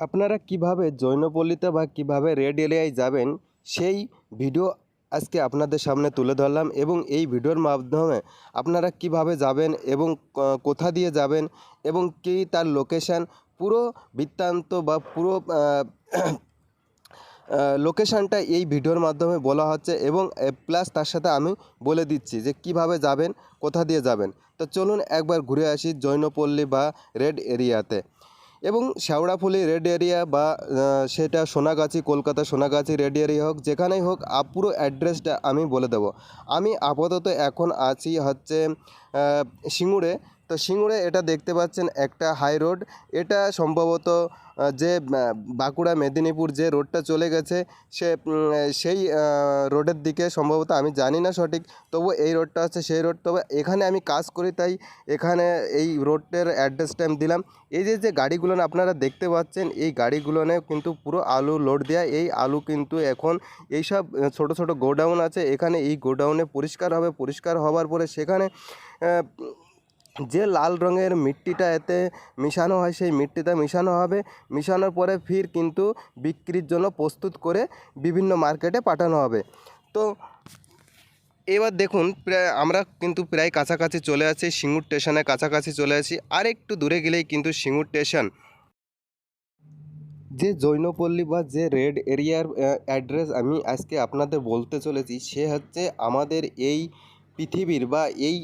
আপনারা কীভাবে জৈনপল্লীতে বা কীভাবে রেড এরিয়ায় যাবেন, সেই ভিডিও আজকে আপনাদের সামনে তুলে ধরলাম এবং এই ভিডিওর মাধ্যমে আপনারা কীভাবে যাবেন এবং কোথা দিয়ে যাবেন এবং কি তার লোকেশান পুরো বৃত্তান্ত বা পুরো লোকেশানটা এই ভিডিওর মাধ্যমে বলা হচ্ছে এবং প্লাস তার সাথে আমি বলে দিচ্ছি যে কীভাবে যাবেন, কোথা দিয়ে যাবেন। তো চলুন একবার ঘুরে আসি জৈনপল্লী বা রেড এরিয়াতে। এবং শ্যাওড়াফুলি রেড এরিয়া বা সেটা সোনাগাছি, কলকাতা সোনাগাছি রেড এরিয়া হোক, যেখানেই হোক পুরো অ্যাড্রেসটা আমি বলে দেবো। আমি আপাতত এখন আছি হচ্ছে সিঙ্গুরে। তো সিঙ্গুরে এটা দেখতে পাচ্ছেন একটা হাই রোড এটা সম্ভবত যে বাঁকুড়া মেদিনীপুর যে রোডটা চলে গেছে, সে সেই রোডের দিকে সম্ভবত আমি জানি না সঠিক। তবু এই রোডটা হচ্ছে সেই রোড তবে এখানে আমি কাজ করি, তাই এখানে এই রোডটার অ্যাড্রেসটা আমি দিলাম। এই যে যে গাড়িগুলো আপনারা দেখতে পাচ্ছেন, এই গাড়িগুলোনে কিন্তু পুরো আলু লোড দেওয়া এই আলু কিন্তু এখন এইসব ছোট ছোট গোডাউন আছে। এখানে এই গোডাউনে পরিষ্কার হবে, পরিষ্কার হওয়ার পরে সেখানে যে লাল রঙের মিট্টিটা এতে মিশানো হয়, সেই মিট্টিটা মিশানো হবে। মিশানোর পরে ফির কিন্তু বিক্রির জন্য প্রস্তুত করে বিভিন্ন মার্কেটে পাঠানো হবে। তো এবার দেখুন, প্রায় আমরা কিন্তু প্রায় কাছাকাছি চলে আছি, সিঙ্গুর স্টেশনের কাছাকাছি চলে আসি আর একটু দূরে গেলেই কিন্তু সিঙ্গুর স্টেশন। যে জৈনপল্লী বা যে রেড এরিয়ার অ্যাড্রেস আমি আজকে আপনাদের বলতে চলেছি, সে হচ্ছে আমাদের এই পৃথিবীর বা এই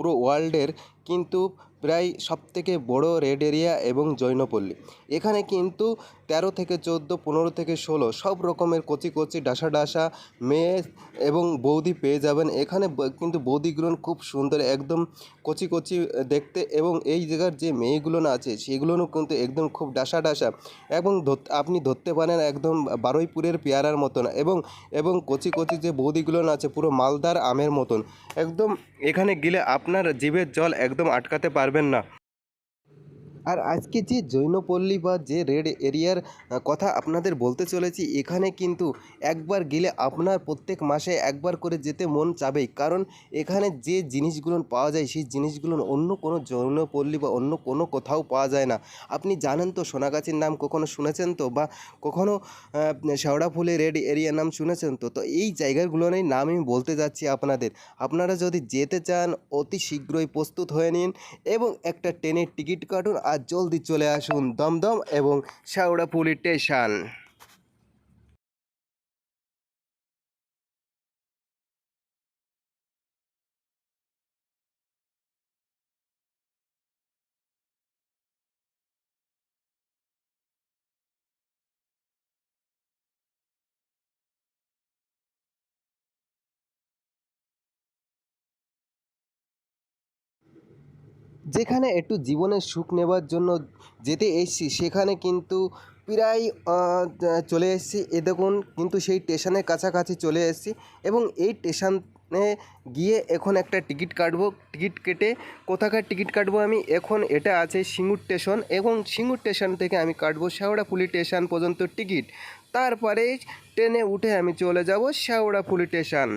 পুরো ওয়ার্ল্ডের কিন্তু প্রায় সবথেকে বড় রেড এরিয়া এবং জৈনপল্লী। এখানে কিন্তু তেরো থেকে চোদ্দ, পনেরো থেকে ষোলো সব রকমের কচি কচি ডাসা ডাসা মেয়ে এবং বৌদি পেয়ে যাবেন। এখানে কিন্তু বৌদিগুলো খুব সুন্দর, একদম কচি কচি দেখতে এবং এই জায়গার যে মেয়েগুলো না আছে সেগুলোও কিন্তু একদম খুব ডাসা ডাসা এবং আপনি ধরতে পারেন একদম বারুইপুরের পেয়ারার মতন এবং এবং কচি কচি যে বৌদিগুলো আছে পুরো মালদার আমের মতন। একদম এখানে গেলে আপনার জিভের জল একদম আটকাতে পারবেন না। আর আজকে যে জৈনপল্লী বা যে রেড এরিয়ার কথা আপনাদের বলতে চলেছি, এখানে কিন্তু একবার গেলে আপনার প্রত্যেক মাসে একবার করে যেতে মন চাবেই। কারণ এখানে যে জিনিসগুলো পাওয়া যায়, সেই জিনিসগুলো অন্য কোনো জৈনপল্লী বা অন্য কোনো কোথাও পাওয়া যায় না। আপনি জানেন তো, সোনাগাছির নাম কখনো শুনেছেন তো? বা কখনো শেওড়াফুলি রেড এরিয়ার নাম শুনেছেন তো? তো এই জায়গাগুলোর নাম আমি বলতে যাচ্ছি আপনাদের। আপনারা যদি যেতে চান, অতি শীঘ্রই প্রস্তুত হয়ে নিন এবং একটা ট্রেনের টিকিট কাটুন। আর জলদি চলে আসুন দমদম এবং শাওড়াপুলি স্টেশন। যেখানে একটু জীবনের সুখ নেবার জন্য যেতে এসেছি, সেখানে কিন্তু প্রায় চলে এসেছি। এ দেখুন, কিন্তু সেই স্টেশনের কাছাকাছি চলে এসেছি এবং এই স্টেশনে গিয়ে এখন একটা টিকিট কাটবো। টিকিট কেটে কোথাকার টিকিট কাটবো আমি? এখন এটা আছে সিঙ্গুর স্টেশন এবং সিঙ্গুর স্টেশন থেকে আমি কাটবো শেওড়াফুলি স্টেশন পর্যন্ত টিকিট। তারপরে ট্রেনে উঠে আমি চলে যাব শেওড়াফুলি স্টেশন।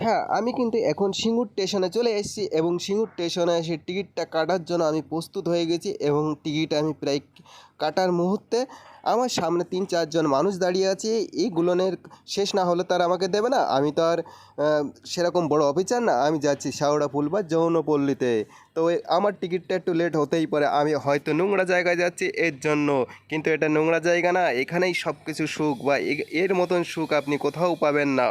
হ্যাঁ আমি কিন্তু এখন সিঙ্গুর স্টেশনে চলে এসেছি এবং সিঙ্গুর স্টেশনে এসে টিকিটটা কাটার জন্য আমি প্রস্তুত হয়ে গেছি এবং টিকিট আমি প্রায় কাটার মুহূর্তে আমার সামনে তিন, চারজন মানুষ দাঁড়িয়ে আছে। এইগুলোনের শেষ না হলে তার আমাকে দেবে না। আমি তো আর সেরকম বড় অফিসার না। আমি যাচ্ছি শাওড়াফুল বা যৌনপল্লীতে। তো আমার টিকিটটা একটু লেট হতেই পারে। আমি হয়তো নোংরা জায়গায় যাচ্ছি, এর জন্য। কিন্তু এটা নোংরা জায়গা না। এখানেই সব কিছু সুখ বা এর মতন সুখ আপনি কোথাও পাবেন না।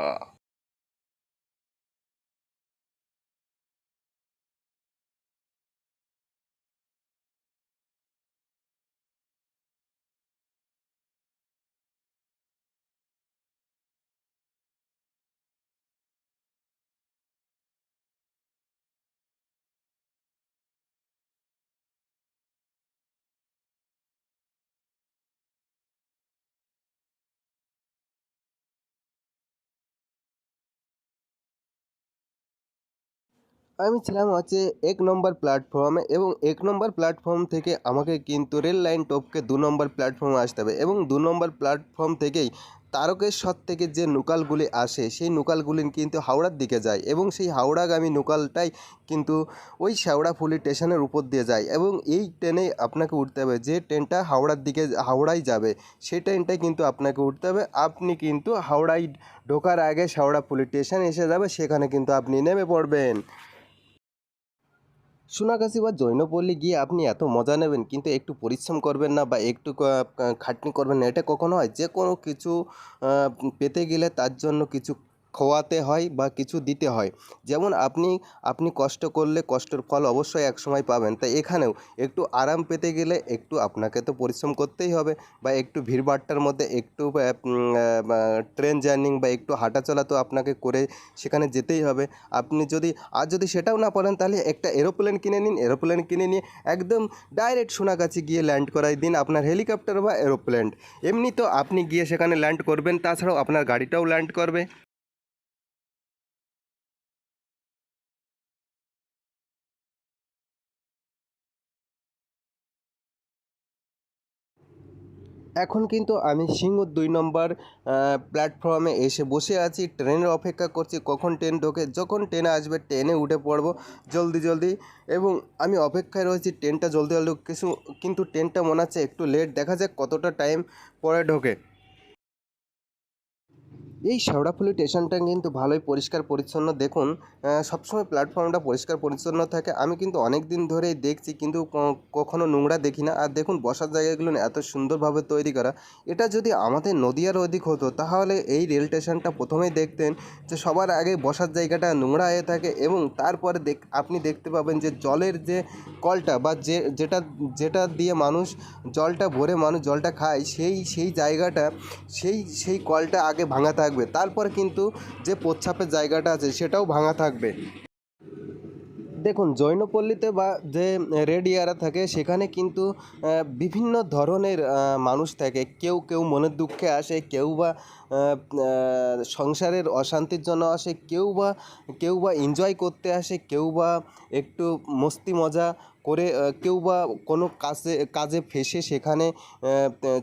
আমি ছিলাম হচ্ছে এক নম্বর প্ল্যাটফর্মে এবং এক নম্বর প্ল্যাটফর্ম থেকে আমাকে কিন্তু রেল লাইন টপকে দু নম্বর প্ল্যাটফর্মে আসতে হবে এবং দু নম্বর প্ল্যাটফর্ম থেকেই তারকেশ্বর থেকে যে লোকালগুলি আসে, সেই লোকালগুলি কিন্তু হাওড়ার দিকে যায় এবং সেই হাওড়াগামী লোকালটাই কিন্তু ওই শেওড়াফুলি স্টেশনের উপর দিয়ে যায় এবং এই ট্রেনে আপনাকে উঠতে হবে। যে ট্রেনটা হাওড়ার দিকে হাওড়ায় যাবে, সেই ট্রেনটাই কিন্তু আপনাকে উঠতে হবে। আপনি কিন্তু হাওড়ায় ঢোকার আগে শেওড়াফুলি স্টেশন এসে যাবে, সেখানে কিন্তু আপনি নেমে পড়বেন। সোনাগাছি বা জৈনপল্লী গিয়ে আপনি এত মজা নেবেন, কিন্তু একটু পরিশ্রম করবেন না বা একটু খাটনি করবেন না, এটা কখনো হয়? যে কোনো কিছু পেতে গেলে তার জন্য কিছু খোয়াতে হয় বা কিছু দিতে হয়। যেমন আপনি আপনি কষ্ট করলে কষ্টের ফল অবশ্যই এক সময় পাবেন। তাই এখানেও একটু আরাম পেতে গেলে একটু আপনাকে তো পরিশ্রম করতেই হবে বা একটু ভিড়ভাট্টার মধ্যে একটু ট্রেন জার্নিং বা একটু হাঁটাচলা তো আপনাকে করে সেখানে যেতেই হবে। আপনি যদি, আর যদি সেটাও না পারেন তাহলে একটা এরোপ্লেন কিনে নিন। এরোপ্লেন কিনে নিয়ে একদম ডাইরেক্ট সোনাগাছি গিয়ে ল্যান্ড করাই দিন আপনার হেলিকপ্টার বা এরোপ্লেন। এমনি তো আপনি গিয়ে সেখানে ল্যান্ড করবেন, তাছাড়াও আপনার গাড়িটাও ল্যান্ড করবে। এখন কিন্তু আমি সিংহ দুই নম্বর প্ল্যাটফর্মে এসে বসে আছি ট্রেনের অপেক্ষা করছি, কখন ট্রেন ঢোকে, যখন ট্রেন আসবে ট্রেনে উঠে পড়ব, জলদি জলদি। এবং আমি অপেক্ষায় রয়েছি ট্রেনটা জলদি জলদি, কিছু, কিন্তু ট্রেনটা মনে হচ্ছে একটু লেট দেখা যাক কতটা টাইম পরে ঢোকে। এই শেওড়াফুলি স্টেশনটা কিন্তু ভালোই পরিষ্কার পরিচ্ছন্ন। দেখুন সবসময় প্ল্যাটফর্মটা পরিষ্কার পরিচ্ছন্ন থাকে। আমি কিন্তু অনেক দিন ধরেই দেখছি, কিন্তু কখনো নোংরা দেখি না। আর দেখুন, বসার জায়গাগুলো এত সুন্দরভাবে তৈরি করা। এটা যদি আমাদের নদিয়ার ওদিক হতো, তাহলে এই রেল স্টেশনটা প্রথমেই দেখতেন যে সবার আগে বসার জায়গাটা নোংরা হয়ে থাকে এবং তারপরে দেখ, আপনি দেখতে পাবেন যে জলের যে কলটা বা যে, যেটা যেটা দিয়ে মানুষ জলটা ভরে মানুষ জলটা খায়, সেই সেই জায়গাটা, সেই সেই কলটা আগে ভাঙা থাকবে। তারপরে কিন্তু যে প্রচ্ছাপের জায়গাটা আছে, সেটাও ভাঙা থাকবে। দেখুন, জৈনপল্লীতে বা যে রেড ইয়ারা থাকে, সেখানে কিন্তু বিভিন্ন ধরনের মানুষ থাকে। কেউ কেউ মনের দুঃখে আসে, কেউ বা সংসারের অশান্তির জন্য আসে, কেউ বা কেউ বা এনজয় করতে আসে, কেউ বা একটু মস্তি মজা করে কেউ বা কোনো কাজে কাজে ফেসে সেখানে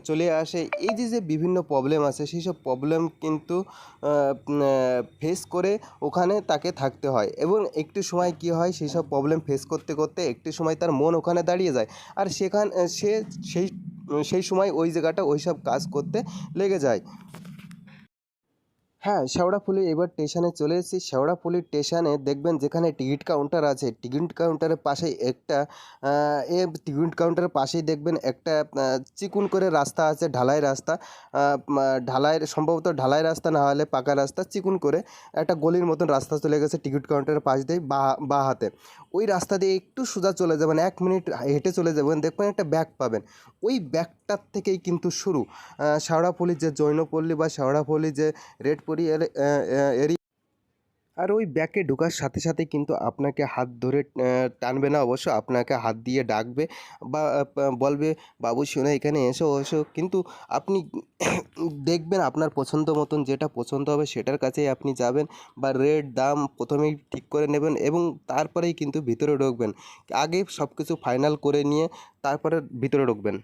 চলে আসে। এই যে যে বিভিন্ন প্রবলেম আছে, সেই সব প্রবলেম কিন্তু ফেস করে ওখানে তাকে থাকতে হয়। এবং একটু সময় কী হয়, সেই সব প্রবলেম ফেস করতে করতে একটু সময় তার মন ওখানে দাঁড়িয়ে যায়। আর সেখান, সে, সেই সেই সময় ওই জায়গাটা ওই সব কাজ করতে লেগে যায়। হ্যাঁ শেওড়াফুলি এবার স্টেশনে চলে এসেছি। শেওড়াফুলি স্টেশনে দেখবেন যেখানে টিকিট কাউন্টার আছে। টিকিট কাউন্টারের পাশেই একটা এ টিকিট কাউন্টারের পাশেই দেখবেন একটা চিকুন করে রাস্তা আছে ঢালাই রাস্তা। ঢালাইয়ের সম্ভবত ঢালাই রাস্তা না হলে পাকা রাস্তা। চিকুন করে একটা গলির মতন রাস্তা চলে গেছে টিকিট কাউন্টারের পাশ দিয়ে বা বা হাতে। ওই রাস্তা দিয়ে একটু সোজা চলে যাবেন এক মিনিট হেঁটে চলে যাবেন দেখবেন একটা ব্যাগ পাবেন। ওই ব্যাগটার থেকেই কিন্তু শুরু। আহ, শেওড়াফুলি যে জৈনপল্লী বা শেওড়াফুলি যে রেডপুরি এরিয়া আর ওই ব্যাগে ঢোকার সাথে সাথে কিন্তু আপনাকে হাত ধরে টানবে না, অবশ্য আপনাকে হাত দিয়ে ডাকবে বা বলবে, বাবু, শোনো এখানে এসো এসো। কিন্তু আপনি দেখবেন আপনার পছন্দ মতন যেটা পছন্দ হবে সেটার কাছেই আপনি যাবেন বা রেট, দাম প্রথমেই ঠিক করে নেবেন এবং তারপরেই কিন্তু ভিতরে ঢুকবেন। আগে সব কিছু ফাইনাল করে নিয়ে তারপরে ভিতরে ঢুকবেন।